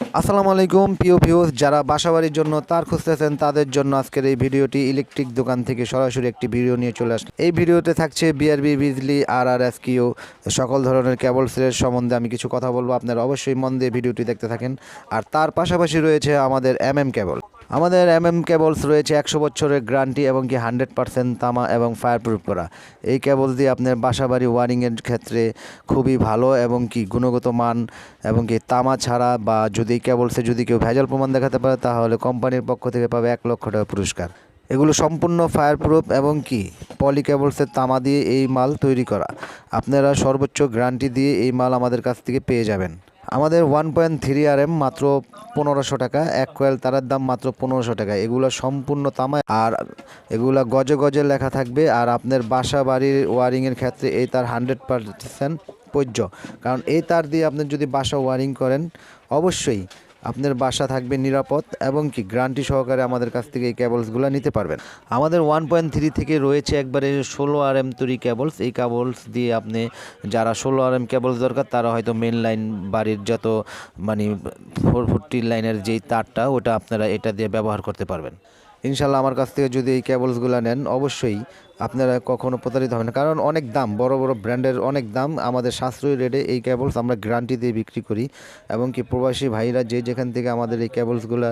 আসসালামু আলাইকুম, প্রিয় ভিউস যারা বাসাবাড়ির জন্য তার খুঁজতেছেন, তাদের জন্য আজকের এই ভিডিওটি ইলেকট্রিক দোকান থেকে সরাসরি একটি ভিডিও নিয়ে চলে আসলো এই ভিডিওতে থাকছে BRB Bijli R R S Q সকল ধরনের কেবল সেলের সম্বন্ধে আমি কিছু কথা বলব। আপনারা অবশ্যই মন দিয়ে ভিডিওটি দেখতে থাকেন। আর তার পাশাপাশি রয়েছে আমাদের এম এম কেবল আমাদের এম এম কেবলস রয়েছে একশো বছরের গ্যারান্টি এবং কি হান্ড্রেড পারসেন্ট তামা এবং ফায়ার প্রুফ করা। এই কেবলস দিয়ে আপনার বাসাবাড়ি ওয়ারিংয়ের ক্ষেত্রে খুবই ভালো এবং কি গুণগত মান এবং কি তামা ছাড়া বা যদি কেবলসে যদি কেউ ভেজাল প্রমাণ দেখাতে পারে, তাহলে কোম্পানির পক্ষ থেকে পাবে এক লক্ষ টাকা পুরস্কার। এগুলো সম্পূর্ণ ফায়ার প্রুফ এবং কি? পলি কেবলসের তামা দিয়ে এই মাল তৈরি করা। আপনারা সর্বোচ্চ গ্যারান্টি দিয়ে এই মাল আমাদের কাছ থেকে পেয়ে যাবেন। আমাদের one point three R M মাত্র পনেরোশো টাকা, এক কয়েল তারের দাম মাত্র পনেরোশো টাকা। এগুলো সম্পূর্ণ তামায় আর এগুলো গজে গজে লেখা থাকবে আর আপনার বাসা বাড়ির ওয়ারিংয়ের ক্ষেত্রে এই তার হান্ড্রেড পার্সেন্ট প্রযোজ্য কারণ এই তার দিয়ে আপনি যদি বাসা ওয়ারিং করেন, অবশ্যই আপনার বাসা থাকবে নিরাপদ এবং কি গ্রান্টি সহকারে আমাদের কাছ থেকে এই ক্যাবলসগুলো নিতে পারবেন। আমাদের ওয়ান পয়েন্ট থ্রি থেকে রয়েছে একবারে ষোলো আর এম তুরি ক্যাবলস এই ক্যাবলস দিয়ে আপনি যারা ষোলো আর এম ক্যাবলস দরকার, তারা হয়তো মেন লাইন বাড়ির যত মানে ফোর ফোরটি লাইনের যেই তারটা, ওটা আপনারা এটা দিয়ে ব্যবহার করতে পারবেন। ইনশাল্লাহ আমার কাছ থেকে যদি এই কেবলসগুলো নেন, অবশ্যই আপনারা কখনো প্রতারিত হবেন কারণ অনেক দাম, বড় বড় ব্র্যান্ডের অনেক দাম আমাদের সাশ্রয়ী রেটে এই কেবলস আমরা গ্যারান্টি দিয়ে বিক্রি করি। এবং কি প্রবাসী ভাইরা যে যেখান থেকে আমাদের এই কেবলসগুলো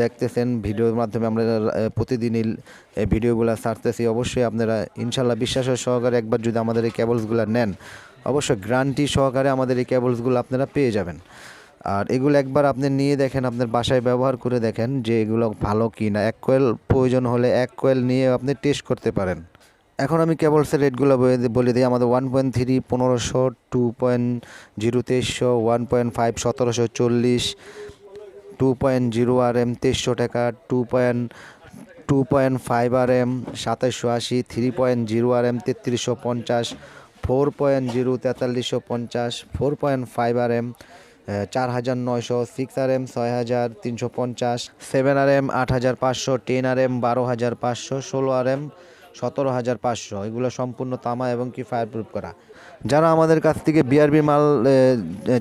দেখতেছেন, ভিডিওর মাধ্যমে আমরা প্রতিদিনই ভিডিওগুলো ছাড়তেছি, অবশ্যই আপনারা ইনশাল্লাহ বিশ্বাসের সহকারে একবার যদি আমাদের এই কেবলসগুলো নেন, অবশ্যই গ্যারান্টি সহকারে আমাদের এই কেবলসগুলো আপনারা পেয়ে যাবেন। আর এগুলো একবার আপনি নিয়ে দেখেন, আপনার বাসায় ব্যবহার করে দেখেন যে এগুলো ভালো কি না এক কোয়েল প্রয়োজন হলে এক কোয়েল নিয়ে আপনি টেস্ট করতে পারেন। এখন আমি কেবলসের রেটগুলো বলে দিই- আমাদের ওয়ান পয়েন্ট থ্রি পনেরোশো টু পয়েন্ট জিরো তেইশশো ওয়ান পয়েন্ট ফাইভ সতেরোশো, চল্লিশ two point zero R M তেইশশো টাকা two point two point five R M সাতাশশো আশি three point zero R M তেত্রিশশো পঞ্চাশ ফোর পয়েন্ট জিরো তেতাল্লিশশো পঞ্চাশ four point five R M চার হাজার নয়শো সিক্স আর এম ছয় হাজার তিনশো পঞ্চাশ সেভেন আর এম আট হাজার পাঁচশো টেন আর এম বারো হাজার পাঁচশো, ষোলো আর এম সতেরো হাজার পাঁচশো। এগুলো সম্পূর্ণ তামা এবং কি ফায়ার প্রুফ করা। যারা আমাদের কাছ থেকে বিআরবি মাল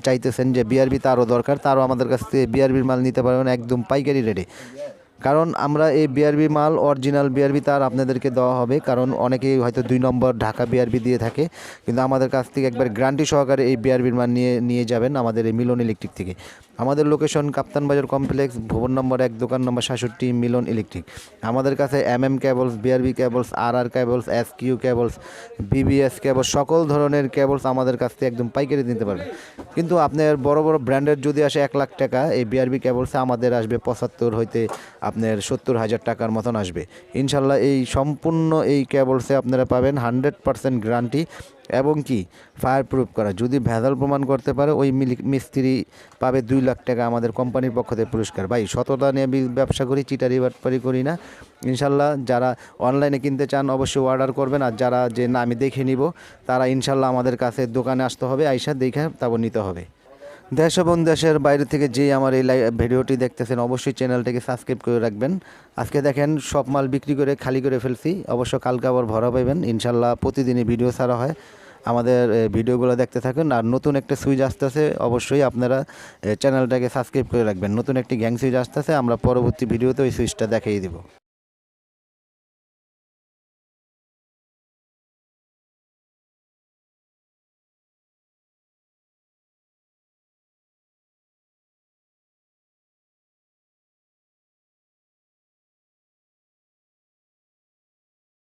চাইতেছেন যে বিআরবি তারও দরকার, তারও আমাদের কাছ থেকে বিআরবির মাল নিতে পারবেন, একদম পাইকারি রেটে কারণ আমরা এই বিআরবি মাল অরিজিনাল বিআরবি তার আপনাদেরকে দেওয়া হবে। কারণ অনেকেই হয়তো দুই নম্বর ঢাকা বিআরবি দিয়ে থাকে। কিন্তু আমাদের কাছ থেকে একবার গ্যারান্টি সহকারে এই বিআরবির মাল নিয়ে নিয়ে যাবেন আমাদের এই মিলন ইলেকট্রিক থেকে। আমাদের লোকেশন কাপ্তান বাজার কমপ্লেক্স ভুবন নম্বর এক, দোকান নম্বর সাতষট্টি, মিলন ইলেকট্রিক আমাদের কাছে M M cables BRB cables R R cables S Q cables BBS cables সকল ধরনের ক্যাবলস আমাদের কাছ থেকে একদম পাইকারি দিতে পারবেন কিন্তু আপনার বড় বড় ব্র্যান্ডের যদি আসে এক লাখ টাকা, এই বিআরবি কেবলসে আমাদের আসবে পঁচাত্তর হইতে আপনার সত্তর হাজার টাকার মতন আসবে। ইনশাল্লাহ এই সম্পূর্ণ এই ক্যাবলসে আপনারা পাবেন হান্ড্রেড পার্সেন্ট গ্যারান্টি এবং কি? ফায়ার প্রুফ করা। যদি ভেজাল প্রমাণ করতে পারে, ওই মিস্ত্রি পাবে দুই লাখ টাকা আমাদের কোম্পানির পক্ষ থেকে পুরস্কার। ভাই, সততা নিয়ে ব্যবসা করি, চিটারি বাটপারি করি না। ইনশাল্লাহ যারা অনলাইনে কিনতে চান, অবশ্যই অর্ডার করবেন। আর যারা যে না, আমি দেখে নিব, তারা ইনশাল্লাহ আমাদের কাছে দোকানে আসতে হবে, আইসা দেখে তারপর নিতে হবে। দেশ এবং দেশের বাইরে থেকে যে আমার এই ভিডিওটি দেখতেছেন, অবশ্যই চ্যানেলটিকে সাবস্ক্রাইব করে রাখবেন। আজকে দেখেন, সব মাল বিক্রি করে খালি করে ফেলছি। অবশ্য কালকে আবার ভরা পাইবেন। ইনশাল্লাহ প্রতিদিনই ভিডিও ছাড়া হয়। আমাদের ভিডিওগুলো দেখতে থাকুন। আর নতুন একটা সুইচ আসতেছে, অবশ্যই আপনারা চ্যানেলটাকে সাবস্ক্রাইব করে রাখবেন। নতুন একটি গ্যাং সুইচ আসতেছে, আমরা পরবর্তী ভিডিওতে ওই সুইচটা দেখিয়ে দিব।